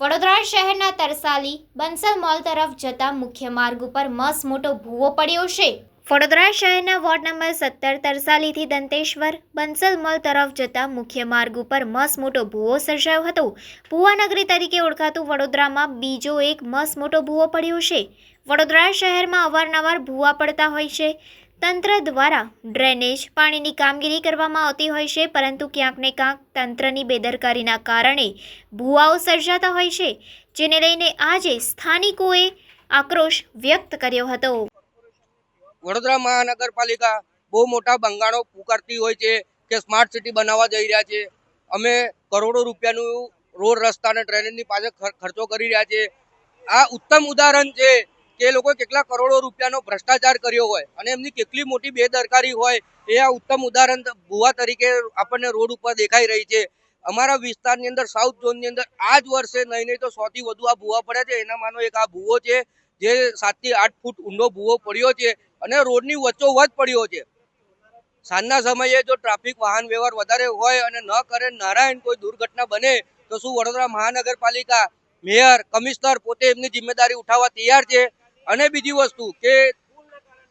વડોદરા શહેરના તરસાલી બંસલ મોલ તરફ જતા મુખ્ય માર્ગ ઉપર મસ મોટો ભૂવો પડ્યો છે. વડોદરા શહેરના વોર્ડ નંબર સત્તર તરસાલીથી દંતેશ્વર બંસલ મોલ તરફ જતા મુખ્ય માર્ગ ઉપર મસ મોટો ભૂવો સર્જાયો હતો. ભૂવાનગરી તરીકે ઓળખાતું વડોદરામાં બીજો એક મસ મોટો ભૂવો પડ્યો છે. વડોદરા શહેરમાં અવારનવાર ભૂવા પડતા હોય છે. તંત્ર દ્વારા ડ્રેનેજ પાણીની કામગીરી કરવામાં આવતી હોય છે, પરંતુ ક્યાંક ને ક્યાંક તંત્રની બેદરકારીના કારણે ભૂવાઓ સર્જાતા હોય છે, જેને લઈને આજે સ્થાનિકોએ આક્રોશ વ્યક્ત કર્યો હતો. વડોદરા મહાનગરપાલિકા બહુ મોટા બંગાળો પુકારતી હોય છે કે સ્માર્ટ સિટી બનાવવા જઈ રહ્યા છે. અમે કરોડો રૂપિયાનું રોડ રસ્તા અને ડ્રેનેજની પાછળ ખર્ચો કરી રહ્યા છે. આ ઉત્તમ ઉદાહરણ છે કે એ કેટલા કરોડો રૂપિયાનો ભ્રષ્ટાચાર કર્યો હોય અને એમની કેટલી મોટી બેદરકારી હોય, એ આ ઉત્તમ ઉદાહરણ ભુવા તરીકે આપણને રોડ ઉપર દેખાઈ રહી છે. અમારા વિસ્તારની અંદર સાઉથ ઝોનની અંદર આ જ વર્ષે નહીં નહીં તો સોથી વધુ આ ભૂવા પડ્યા છે. એનામાંનો એક આ ભૂવો છે, જે સાતથી આઠ ફૂટ ઊંડો ભૂવો પડ્યો છે અને રોડની વચ્ચોવચ પડ્યો છે. સાંજના સમયે જો ટ્રાફિક, વાહન વ્યવહાર વધારે હોય અને ન કરે નારાયણ કોઈ દુર્ઘટના બને, તો શું વડોદરા મહાનગરપાલિકા મેયર, કમિશનર પોતે એમની જિમ્મેદારી ઉઠાવવા તૈયાર છે? અને બીજી વસ્તુ કે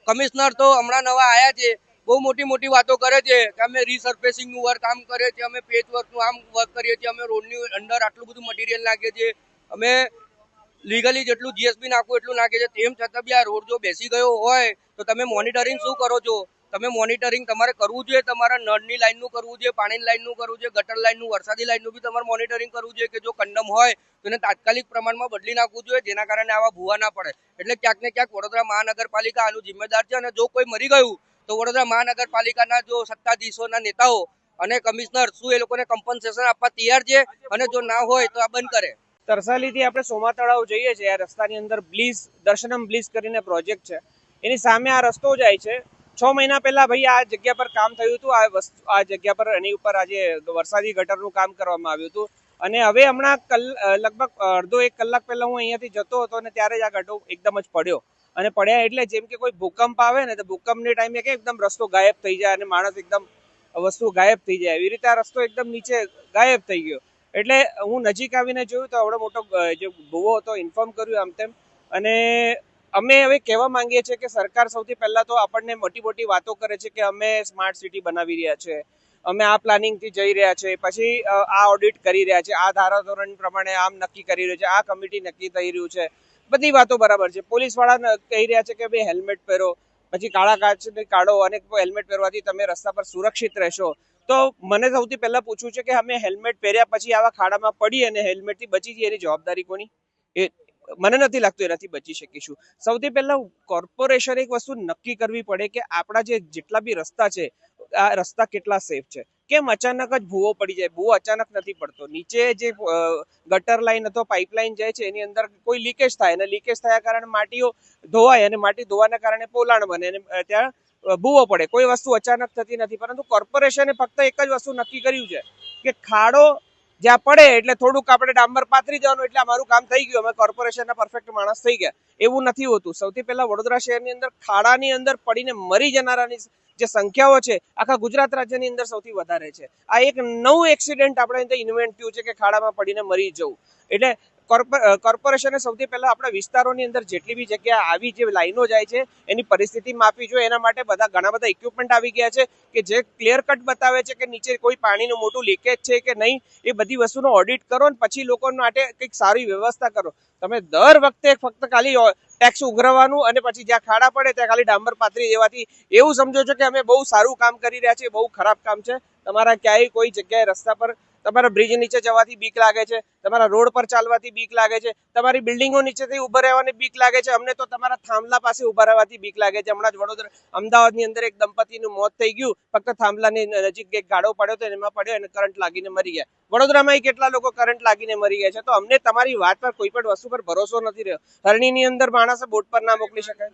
કમિશનર તો હમણાં નવા આવ્યા છે, બહુ મોટી મોટી વાતો કરે છે કે અમે રીસર્ફેસિંગનું વર્ક આમ કરીએ છીએ, અમે પેચ વર્કનું આમ વર્ક કરીએ છીએ, અમે રોડની અંદર આટલું બધું મટીરિયલ નાખીએ છીએ. અમે લીગલી જેટલું જીએસબી નાખવું એટલું નાખે છે તેમ છતાં બી આ રોડ જો બેસી ગયો હોય, તો તમે મોનિટરિંગ શું કરો છો? તમે મોનિટરિંગ તમારે કરવું જોઈએ, તમારા નળની લાઈનનું કરવું જોઈએ, પાણીની લાઈનનું કરવું જોઈએ, ગટર લાઈનનું વરસાદી લાઈનનું બી તમારે મોનિટરિંગ કરવું જોઈએ કે જો કંડમ હોય તો એને તાત્કાલિક પ્રમાણમાં બદલી નાખવું જોઈએ, જેના કારણે આવા ભૂવા ના પડે. એટલે ક્યાંક ને ક્યાંક વડોદરા મહાનગરપાલિકા આનું જિમ્મેદાર છે અને જો કોઈ મરી ગયું, તો વડોદરા મહાનગરપાલિકાના જો સત્તાધીશોના નેતાઓ અને કમિશનર શું એ લોકોને કમ્પન્સેશન આપવા તૈયાર છે અને જો ના હોય તો આ બંધ કરે. તરસાલીથી આપણે સોમા તળાવ જઈએ છીએ. આ રસ્તાની અંદર બ્લીઝ, દર્શનમ બ્લીઝ કરીને પ્રોજેક્ટ છે. એની સામે આ રસ્તો જાય છે. છ મહિના પહેલા ભાઈ આ જગ્યા પર કામ થયું હતું. આ વસ્તુ, આ જગ્યા પર એની ઉપર આજે વરસાદી ગટરનું કામ કરવામાં આવ્યું હતું. અને હવે હમણાં કલ લગભગ અડધો એક કલાક પહેલા હું અહીંયાથી જતો હતો અને ત્યારે જ આ ગટો એકદમ જ પડ્યો. અને પડ્યા એટલે જેમ કે કોઈ ભૂકંપ આવે ને તો ભૂકંપની ટાઈમે કે એકદમ રસ્તો ગાયબ થઈ જાય અને માણસ એકદમ વસ્તુ ગાયબ થઈ જાય. એવી રીતે આ રસ્તો એકદમ નીચે ગાયબ થઈ ગયો. એટલે હું નજીક આવીને જોયું તો આવડો મોટો જે ભૂવો હતો ઇન્ફોર્મ કર્યું આમ તેમ. અને અમે હવે કહેવા માંગીએ છીએ કે સરકાર સૌથી પહેલા તો આપણને મોટી મોટી વાતો કરે છે કે અમે સ્માર્ટ સિટી બનાવી રહ્યા છે, અમે આ પ્લાનિંગથી જઈ રહ્યા છે, પછી આ ઓડિટ કરી રહ્યા છે, આ ધારાધોરણ પ્રમાણે આમ નક્કી કરી રહ્યું છે, આ કમિટી નક્કી થઈ રહ્યું છે, બધી વાતો બરાબર છે. પોલીસવાળા કહી રહ્યા છે કે ભાઈ હેલ્મેટ પહેરો, પછી કાળા કાચ કાઢો અને હેલ્મેટ પહેરવાથી તમે રસ્તા પર સુરક્ષિત રહેશો. તો મને સૌથી પહેલા પૂછવું છે કે અમે હેલ્મેટ પહેર્યા પછી આવા ખાડામાં પડી અને હેલ્મેટથી બચી જઈએ એની જવાબદારી કોની? એ મને નથી લાગતું એનાથી બચી શકીશું. સૌથી પહેલાં કોર્પોરેશન એક વસ્તુ નક્કી કરવી પડે કે આપણા જે જેટલા બી રસ્તા છે, આ રસ્તા કેટલા સેફ છે. કેમ અચાનક જ ભૂવો પડી જાય ભૂવો અચાનક નથી પડતો. નીચે જે ગટર લાઈન અથવા પાઇપલાઇન જાય છે, એની અંદર કોઈ લીકેજ થાય અને લીકેજ થયા કારણે માટીઓ ધોવાય અને માટી ધોવાના કારણે પોલાણ બને અને ત્યાં ભૂવો પડે. કોઈ વસ્તુ અચાનક થતી નથી, પરંતુ કોર્પોરેશને ફક્ત એક જ વસ્તુ નક્કી કર્યું છે કે ખાડો જ્યાં પડે એટલે થોડુંક આપણે ડામર પાથરી જવાનું એટલે અમારું કામ થઈ ગયું. અમે કોર્પોરેશનના પરફેક્ટ માણસ થઈ ગયા. એવું નથી હોતું. સૌથી પહેલા વડોદરા શહેરની અંદર ખાડાની અંદર પડીને મરી જનારાની જે સંખ્યાઓ છે, આખા ગુજરાત રાજ્યની અંદર સૌથી વધારે છે. આ એક નવું એક્સિડન્ટ આપણે અંદર ઇન્વેન્ટ થયું છે કે ખાડામાં પડીને મરી જવું. એટલે કોર્પોરેશને સૌથી પહેલા આપણા વિસ્તારોની અંદર જેટલી બી જગ્યા આવી જે લાઈનો જાય છે, એની પરિસ્થિતિ માપી જોઈએ. એના માટે બધા ઘણા બધા ઇક્વિપમેન્ટ આવી ગયા છે કે જે ક્લિયર કટ બતાવે છે કે નીચે કોઈ પાણીનું મોટું લીકેજ છે કે નહીં, એ બધી વસ્તુનો ઓડિટ કરો ને પછી લોકો માટે કંઈક સારી વ્યવસ્થા કરો. તમે દર વખતે ફક્ત ખાલી ટેક્સ ઉઘરાવવાનું અને પછી જ્યાં ખાડા પડે ત્યાં ખાલી ડાંબર પાથરી દેવાથી. એવું સમજો છો કે અમે બહુ સારું કામ કરી રહ્યા છીએ, બહુ ખરાબ કામ છે. તમારા ક્યાંય કોઈ જગ્યાએ રસ્તા પર તમારા બ્રિજ નીચે જવાથી બીક લાગે છે, તમારા રોડ પર ચાલવાથી બીક લાગે છે, તમારી બિલ્ડિંગો નીચેથી ઊભા રહેવાની બીક લાગે છે, અમને તો તમારા થાંભલા પાસે ઊભા રહેવાથી બીક લાગે છે. હમણાં જ વડોદરા, અમદાવાદની અંદર એક દંપતીનું મોત થઈ ગયું, ફક્ત થાંભલાની નજીક એક ગાડો પડ્યો તો એમાં પડ્યો અને કરંટ લાગીને મરી ગયા. વડોદરામાં કેટલા લોકો કરંટ લાગીને મરી ગયા છે? તો અમને તમારી વાત પર કોઈ પણ વસ્તુ પર ભરોસો નથી રહ્યો. હરણીની અંદર માણસ બોટ પર ના મોકલી શકાય.